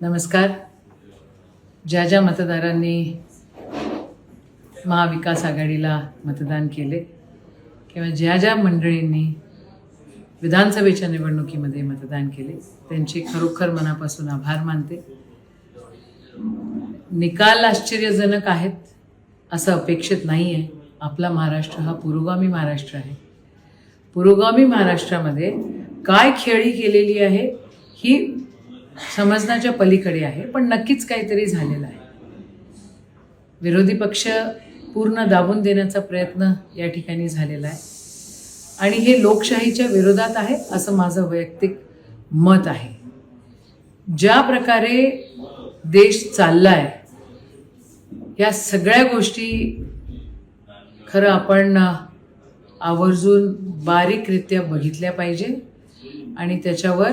नमस्कार. ज्या ज्या मतदारांनी महाविकास आघाडीला मतदान केले किंवा ज्या ज्या मंडळींनी विधानसभेच्या निवडणुकीमध्ये मतदान केले त्यांचे खरोखर मनापासून आभार मानते. निकाल आश्चर्यजनक आहेत असं अपेक्षित नाही आहे आपला महाराष्ट्र हा पुरोगामी महाराष्ट्र आहे. पुरोगामी महाराष्ट्रामध्ये काय खेळी केलेली आहे ही समजण्याच्या पलीकडे आहे पण नक्कीच काहीतरी झालेलं आहे. विरोधी पक्ष पूर्ण दाबून देण्याचा प्रयत्न या ठिकाणी झालेला आहे. आणि हे लोकशाहीच्या विरोधात आहे असं माझं वैयक्तिक मत आहे. ज्या प्रकारे देश चालला आहे या सगळ्या गोष्टी खरं आपण आवर्जून बारीकरित्या बघितल्या पाहिजे आणि त्याच्यावर